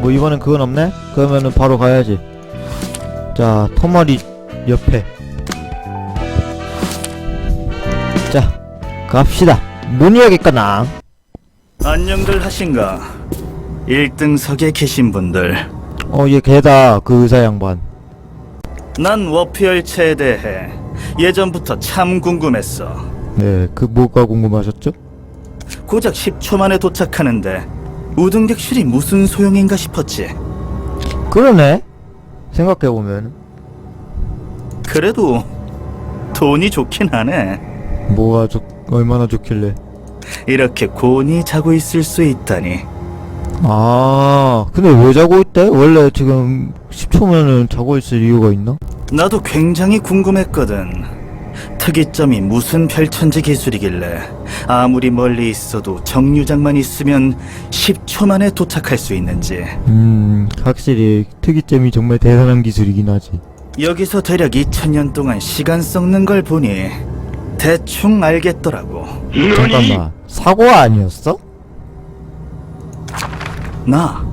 뭐 이번엔 그건 없네? 그러면은 바로 가야지 자 터머리 옆에 자 갑시다 문의하겠거나 안녕들 하신가? 1등석에 계신 분들. 어얘 걔다 그 의사 양반 난 워프열차에 대해 예전부터 참 궁금했어. 네그 뭐가 궁금하셨죠? 고작 10초 만에 도착하는데 우등객실이 무슨 소용인가 싶었지. 그러네 생각해보면 그래도 돈이 좋긴 하네. 뭐가 좋 얼마나 좋길래 이렇게 곤히 자고 있을 수 있다니. 아 근데 왜 자고 있대? 원래 지금 10초면은 자고 있을 이유가 있나? 나도 굉장히 궁금했거든. 특이점이 무슨 별천지 기술이길래 아무리 멀리 있어도 정류장만 있으면 10초 만에 도착할 수 있는지. 음 확실히 특이점이 정말 대단한 기술이긴 하지 여기서 대략 2000년 동안 시간 썩는 걸 보니 대충 알겠더라고. 잠깐만 사고가 아니었어? 나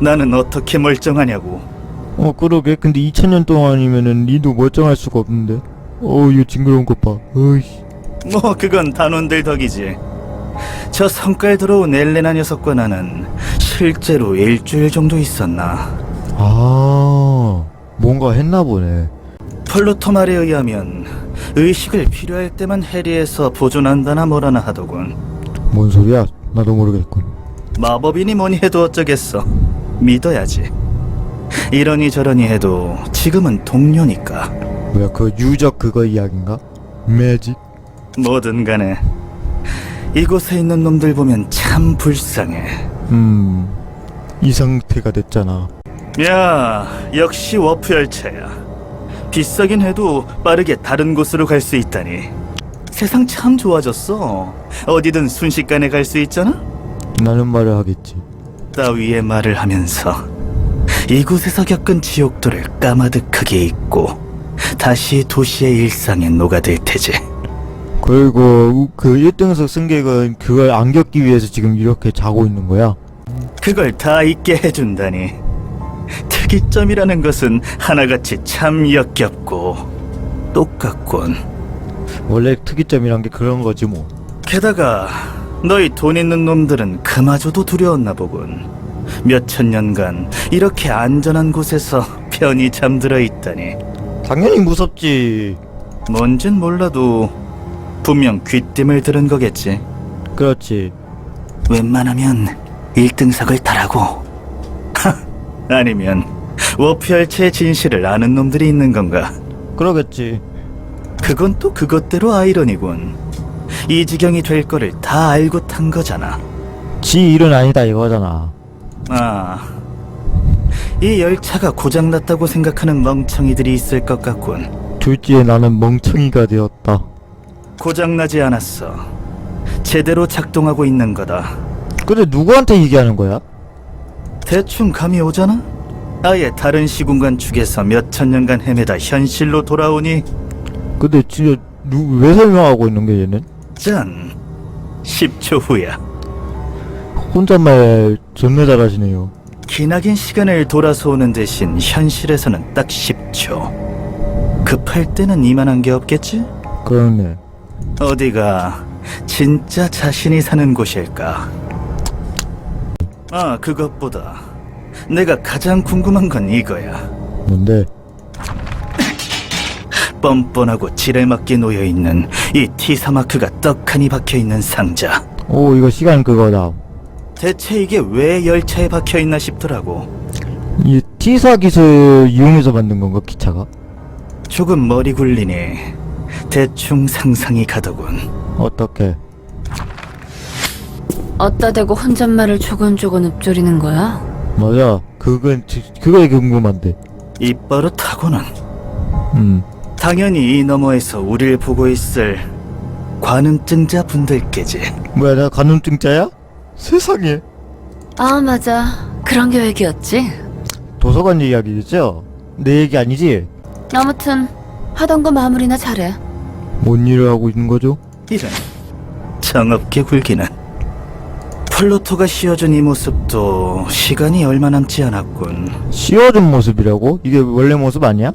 나는 어떻게 멀쩡하냐고. 어 그러게 근데 2000년 동안이면은 니도 멀쩡할 수가 없는데 어우 이 징그러운 것 봐 어이씨 뭐 그건 단원들 덕이지. 저 성깔 들어온 엘레나 녀석과 나는 실제로 일주일 정도 있었나. 아 뭔가 했나 보네 폴로토 말에 의하면 의식을 필요할 때만 해리에서 보존한다나 뭐라나 하더군. 뭔 소리야 나도 모르겠군 마법이니 뭐니 해도 어쩌겠어. 믿어야지. 이러니 저러니 해도 지금은 동료니까. 뭐야 그 유적 그거 이야기인가? 매직? 뭐든 간에 이곳에 있는 놈들 보면 참 불쌍해. 음 이 상태가 됐잖아 야, 역시 워프 열차야. 비싸긴 해도 빠르게 다른 곳으로 갈 수 있다니. 세상 참 좋아졌어. 어디든 순식간에 갈 수 있잖아? 나는 말을 하겠지 따위의 말을 하면서 이곳에서 겪은 지옥도를 까마득하게 잊고 다시 도시의 일상에 녹아들 테지. 그리고 그 1등석 승객은 그걸 안 겪기 위해서 지금 이렇게 자고 있는 거야 그걸 다 잊게 해준다니. 특이점이라는 것은 하나같이 참 역겹고 똑같군. 원래 특이점이란 게 그런 거지 뭐 게다가 너희 돈 있는 놈들은 그마저도 두려웠나 보군. 몇 천 년간 이렇게 안전한 곳에서 편히 잠들어 있다니. 당연히 무섭지 뭔진 몰라도 분명 귀띔을 들은 거겠지. 그렇지 웬만하면 1등석을 타라고. 아니면 워프열차의 진실을 아는 놈들이 있는 건가? 그러겠지 그건 또 그것대로 아이러니군. 이 지경이 될 거를 다 알고 탄 거잖아. 지 일은 아니다 이거잖아 아, 이 열차가 고장났다고 생각하는 멍청이들이 있을 것 같군. 졸지에 나는 멍청이가 되었다 고장나지 않았어. 제대로 작동하고 있는 거다. 근데 누구한테 얘기하는 거야? 대충 감이 오잖아? 아예 다른 시공간 축에서 몇 천 년간 헤매다 현실로 돌아오니 근데 진짜 누, 왜 설명하고 있는 게 얘는? 짠 10초 후야 혼잣말 존나 잘하시네요 기나긴 시간을 돌아서 오는 대신 현실에서는 딱 10초 급할 때는 이만한 게 없겠지? 그러네 어디가 진짜 자신이 사는 곳일까? 아 그것보다 내가 가장 궁금한 건 이거야 뭔데? 뻔뻔하고 지레맞게 놓여 있는 이 T사 마크가 떡하니 박혀 있는 상자 오 이거 시간 그거다 대체 이게 왜 열차에 박혀 있나 싶더라고 이 T사 기술 이용해서 만든 건가 기차가? 조금 머리 굴리니 대충 상상이 가더군 어떻게? 어따 대고 혼잣말을 조곤조곤 읊조리는 거야? 맞아 그건 지- 그거 궁금한데 입버릇하고는 음 당연히 이 너머에서 우릴 보고 있을 관음증자 분들께지 뭐야 나 간음증자야? 세상에 아 맞아 그런 계획이었지 도서관 이야기겠죠? 내 얘기 아니지? 아무튼 하던 거 마무리나 잘해 뭔 일을 하고 있는 거죠? 이런 정없게 굴기는 플루토가 씌워준 이 모습도 시간이 얼마 남지 않았군. 씌워준 모습이라고? 이게 원래 모습 아니야?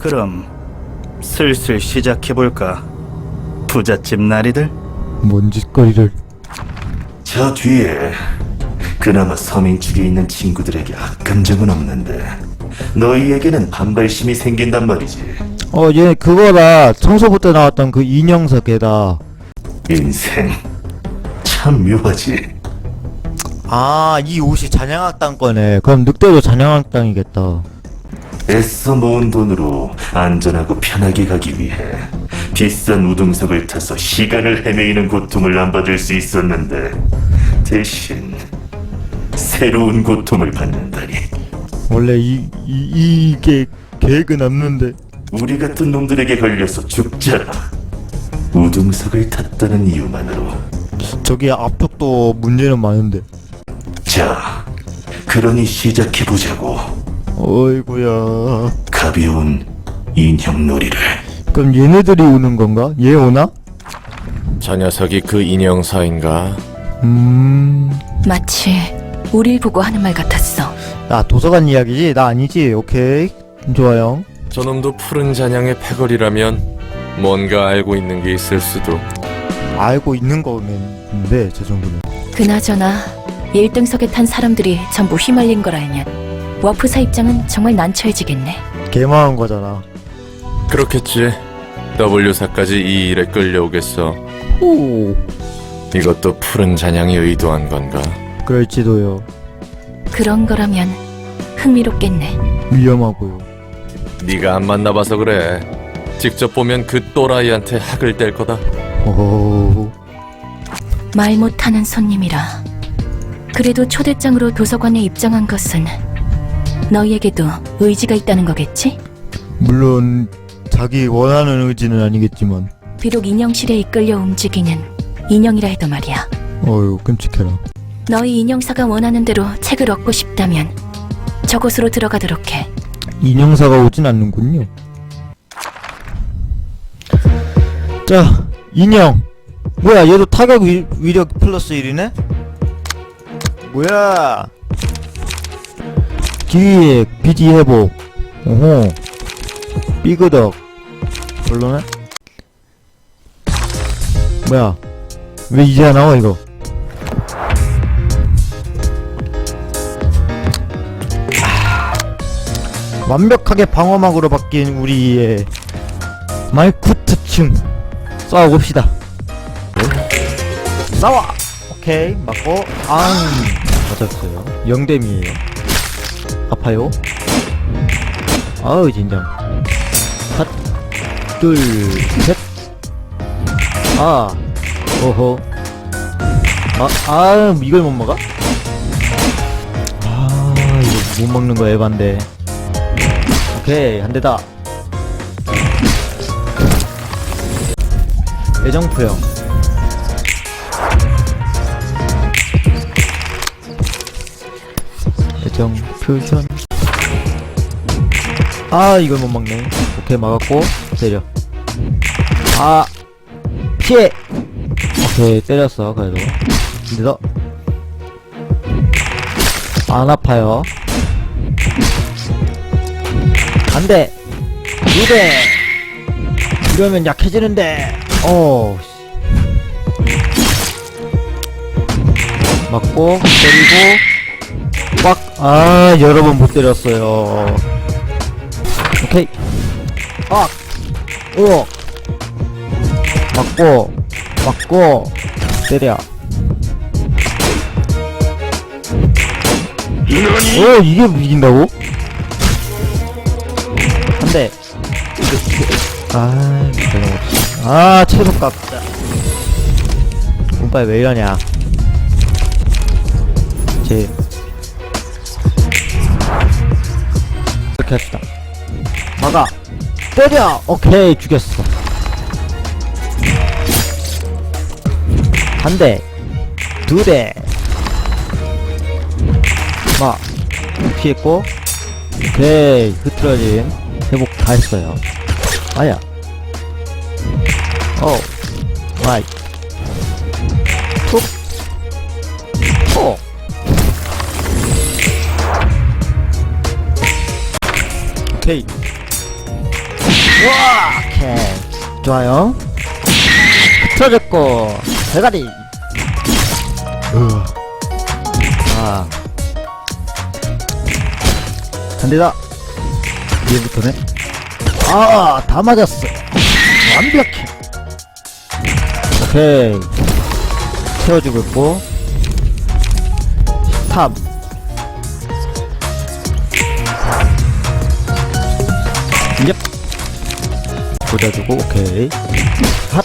그럼 슬슬 시작해볼까? 부잣집 나리들? 뭔 짓거리를 저 뒤에 그나마 서민 축에 있는 친구들에게 악감정은 없는데 너희에게는 반발심이 생긴단 말이지. 어 얘 그거다. 청소부 때 나왔던 그 인형사 걔다. 인생. 참 묘하지. 아 이 옷이 잔향악당 거네. 그럼 늑대도 잔향악당이겠다. 애써 모은 돈으로 안전하고 편하게 가기 위해 비싼 우등석을 타서 시간을 헤매이는 고통을 안 받을 수 있었는데 대신 새로운 고통을 받는다니. 원래 이, 이 이게 계획은 없는데 우리 같은 놈들에게 걸려서 죽잖아. 우등석을 탔다는 이유만으로. 저기 앞쪽도 문제는 많은데 자, 그러니 시작해보자고. 어이구야 가벼운 인형놀이를. 그럼 얘네들이 오는 건가? 얘 오나? 저 녀석이 그 인형사인가? 음... 마치 우릴 보고 하는 말 같았어. 나 도서관 이야기지? 나 아니지? 오케이 좋아요 저놈도 푸른 잔향의 패거리라면 뭔가 알고 있는 게 있을 수도. 알고 있는 거는데 저 정도면 그나저나 1등석에 탄 사람들이 전부 휘말린 걸 알면 와프사 입장은 정말 난처해지겠네. 개망한 거잖아 그렇겠지. W사까지 이 일에 끌려오겠어. 오 이것도 푸른 잔향이 의도한 건가? 그럴지도요 그런 거라면 흥미롭겠네. 위험하고요 네가 안 만나봐서 그래. 직접 보면 그 또라이한테 학을 뗄 거다. 오 말 못하는 손님이라. 그래도 초대장으로 도서관에 입장한 것은 너희에게도 의지가 있다는 거겠지? 물론 자기 원하는 의지는 아니겠지만 비록 인형실에 이끌려 움직이는 인형이라 해도 말이야. 어휴 끔찍해라 너희 인형사가 원하는 대로 책을 얻고 싶다면 저곳으로 들어가도록 해. 인형사가 오진 않는군요. 자 인형. 뭐야 얘도 타격 위, 위력 플러스 1이네? 뭐야? 기획 비지 회복. 오호. 삐그덕. 별로네? 뭐야? 왜 이제야 나와 이거 완벽하게 방어막으로 바뀐 우리의 말쿠트층 싸워봅시다. 싸워! 오케이 맞고 앙! 맞았어요. 영댐이에요. 아파요? 아우 진정. 핫둘셋아 오호. 아, 아 이걸 못 먹어? 아 이거 못 먹는 거 에반데 오케이 한 대다. 애정표형. 애정 표현 아 이걸 못 막네. 오케이 막았고 때려. 아 피해! 오케이 때렸어 그래도. 근데 너안 아파요 안돼 두대. 이러면 약해지는데. 어 씨. 맞고 때리고. 꽉아 여러 번 못 때렸어요. 오케이. 아오 맞고 맞고. 때려. 오 이게 이긴다고? 한대 아 별로없이 아 체력값. 운빨 왜 이러냐. 제 이렇게 합시다. 막아. 때려! 오케이 죽였어. 한 대 두 대. 막 피했고. 오케이 흐트러진 회복 다 했어요 아야 오 마이 툭 톡. 오케이. 와, 오케이. 좋아요. 틀어졌고, 대가리. 으. 아. 간디다. 위에부터네. 아, 다 맞았어. 완벽해. 오케이. 채워주고 있고. 탑. 이제 꽂아주고, 오케이. 핫,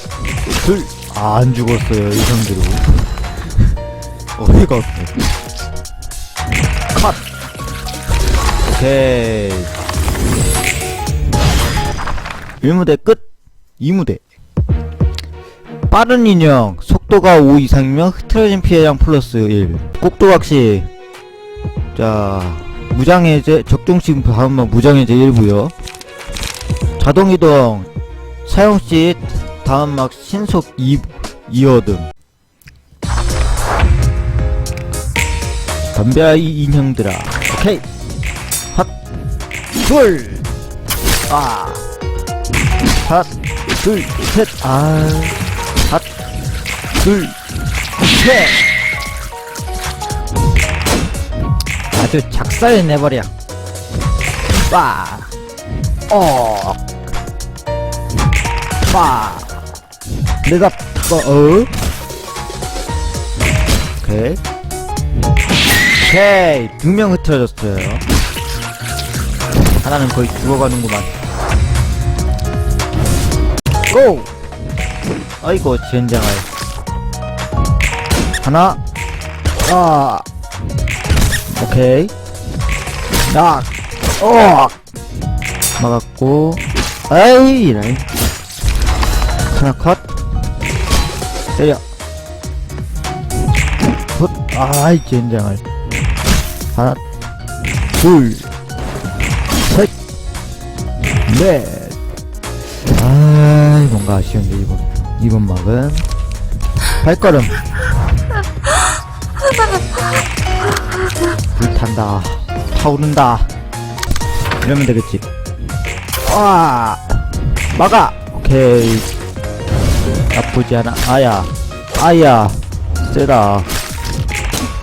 둘. 아, 안 죽었어요, 이 상대로. 어이가 없네. 컷. 오케이. 1무대 끝. 2무대. 빠른 인형, 속도가 5 이상이면 흐트러진 피해량 플러스 1. 꼭두각시. 자, 무장해제, 적중시 다음만 무장해제 일부요. 자동이동, 사용시 다음막 신속 2, 2어듬. 덤벼 이 인형들아. 오케이. 핫, 둘, 아, 핫, 둘, 셋, 아, 핫, 둘, 셋. 아주 작살 내버려. 빠, 어, 빠. 내가 뭐, 어? 오케이. 오케이 두 명 흐트러졌어요 하나는 거의 죽어가는구만 고! 아이고 젠장할. 하나. 아. 오케이. nak 어. 막았고. 아이 라인 하나 컷. 때려. 굿 아이 젠장할. 하나, 둘, 셋, 넷. 아, 뭔가 아쉬운데 이번 이번 막은 발걸음. 불탄다, 타오른다. 이러면 되겠지. 와, 막아. 오케이. 나쁘지 않아. 아야, 아야, 세다.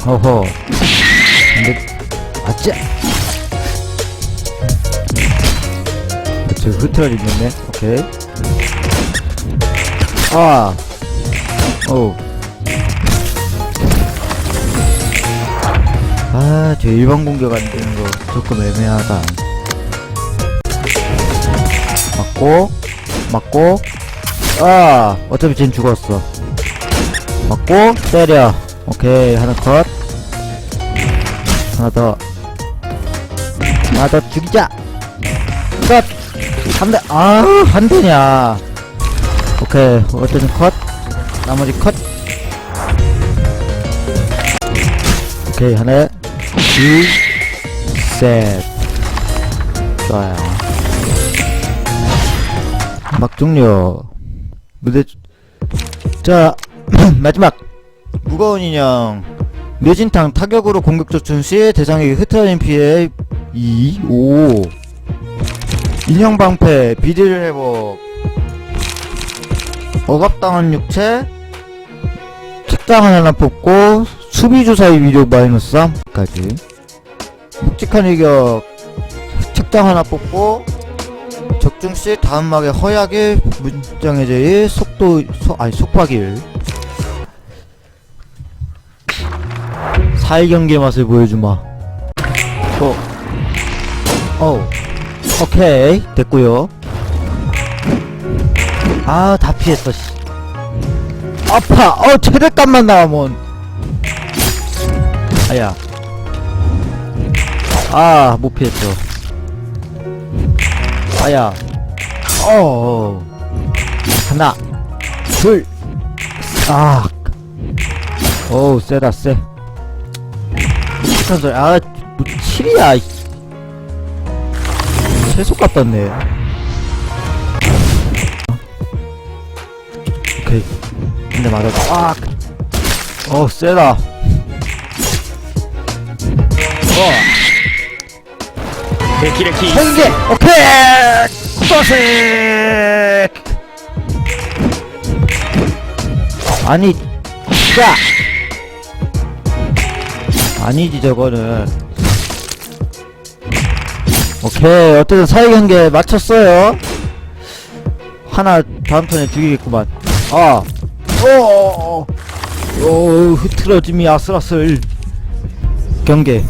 어허. 근데 아짜 저 흐트러지 있네 오케이 아 오. 아, 저 일반 공격 안 되는 거 조금 애매하다. 맞고, 맞고, 아, 어차피 쟨 죽었어. 맞고, 때려. 오케이, 하나 컷. 하나 더. 하나 더 죽이자! 컷! 한 대, 아, 한 대냐. 오케이, 어쨌든 컷. 나머지 컷. 오케이, 하나, 둘, 셋. 좋아요. 막 종료. 무대, 자, 마지막. 무거운 인형. 뇌진탕 타격으로 공격 조준 시 대상에게 흩어진 피해 2, 5 인형 방패 비딜 회복 억압당한 육체 책장 하나 뽑고 수비주사의 위력 마이너스 3까지. 묵직한 일격. 책장 하나 뽑고 적중시 다음 막에 허약의 문장해제의 속도 소, 아니 속박일. 사일 경기의 맛을 보여주마. 어, 어, 오케이. 됐고요. 아, 다 피했어. 씨. 아파. 어, 최대값만 나오면. 아야. 아, 못 피했어. 아야. 어. 어. 하나, 둘, 아. 어우, 세다, 세. 무슨 소리 아, 뭐 7이야 최소 값 떴네 근데 맞았다 아, 어 세다. 서인계 오케이! 소식 아니 자! 아니지 저거는. 오케이 어쨌든 사이경계 맞췄어요. 하나 다음 턴에 죽이겠구만. 아 오, 오 흐트러짐이 아슬아슬. 경계.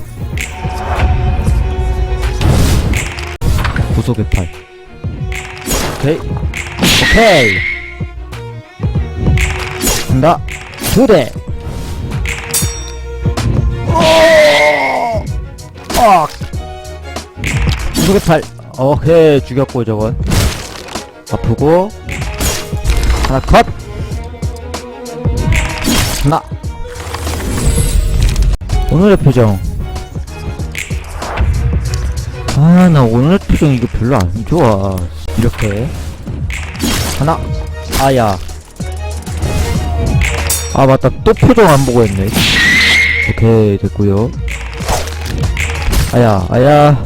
구속의 팔. 오케이. 오케이. 간다. 두대. 어! 구속의 팔. 오케이. 죽였고 저건. 아프고. 하나 컷 오늘의 표정. 아 나 오늘 표정 이거 별로 안 좋아. 이렇게. 하나. 아야. 아 맞다. 또 표정 안 보고 했네. 오케이 됐고요. 아야 아야.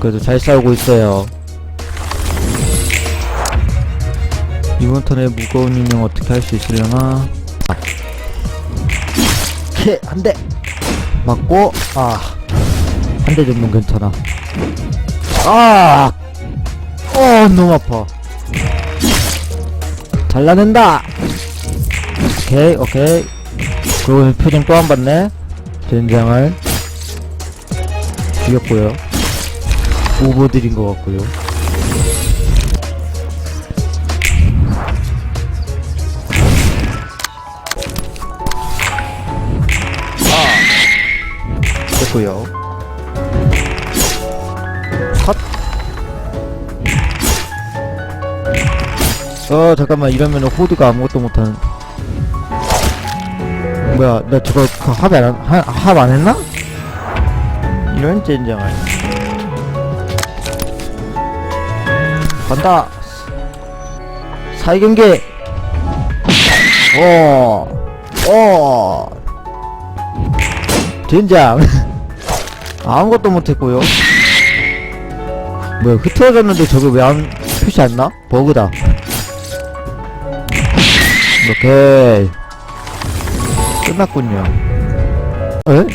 그래도 잘 싸우고 있어요. 이번 턴에 무거운 인형 어떻게 할 수 있으려나 오케이 한대. 맞고 아 한 대 정도는 괜찮아. 아! 어, 너무 아파. 잘라낸다. 오케이 오케이. 그리고 표정 또한 봤네 젠장을 죽였고요. 오버들인 것 같고요 됐고요. 컷. 어 잠깐만. 이러면 호드가 아무것도 못하는. 뭐야 나 저거 그합 안, 하- 합 안 했나? 이런 젠장을 간다. 사이경계. 어 어. 젠장 아무것도 못했고요 뭐야 흐트러졌는데 저거 왜안 표시 안 나? 버그다 오케이 끝났군요 에?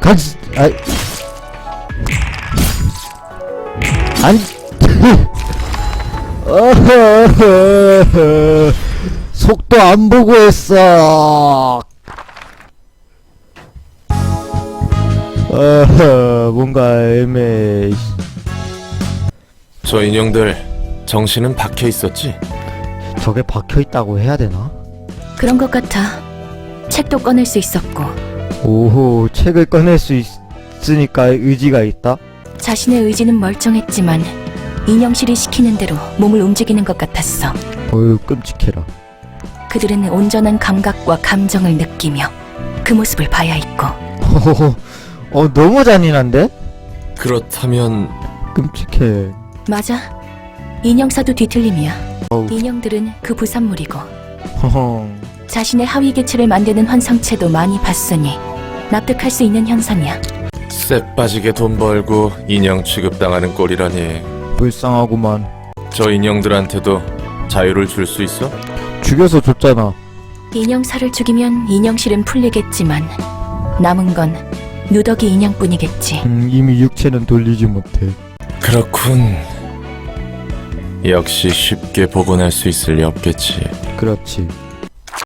간지 아이 아니. 속도 안 보고 했어 어허 뭔가 애매해 저 인형들 정신은 박혀 있었지? 저게 박혀 있다고 해야 되나? 그런 것 같아. 책도 꺼낼 수 있었고 오호 책을 꺼낼 수 있, 있으니까 의지가 있다? 자신의 의지는 멀쩡했지만 인형실이 시키는 대로 몸을 움직이는 것 같았어. 어휴 끔찍해라 그들은 온전한 감각과 감정을 느끼며 그 모습을 봐야 했고 허허허 어 너무 잔인한데? 그렇다면 끔찍해 맞아. 인형사도 뒤틀림이야. 어우 인형들은 그 부산물이고 허허 자신의 하위 개체를 만드는 환상체도 많이 봤으니 납득할 수 있는 현상이야. 쎄 빠지게 돈 벌고 인형 취급당하는 꼴이라니 불쌍하구만 저 인형들한테도 자유를 줄 수 있어? 죽여서 줬잖아 인형사를 죽이면 인형실은 풀리겠지만 남은 건 누더기 인형뿐이겠지. 음, 이미 육체는 돌리지 못해. 그렇군. 역시 쉽게 복원할 수 있을 리 없겠지. 그렇지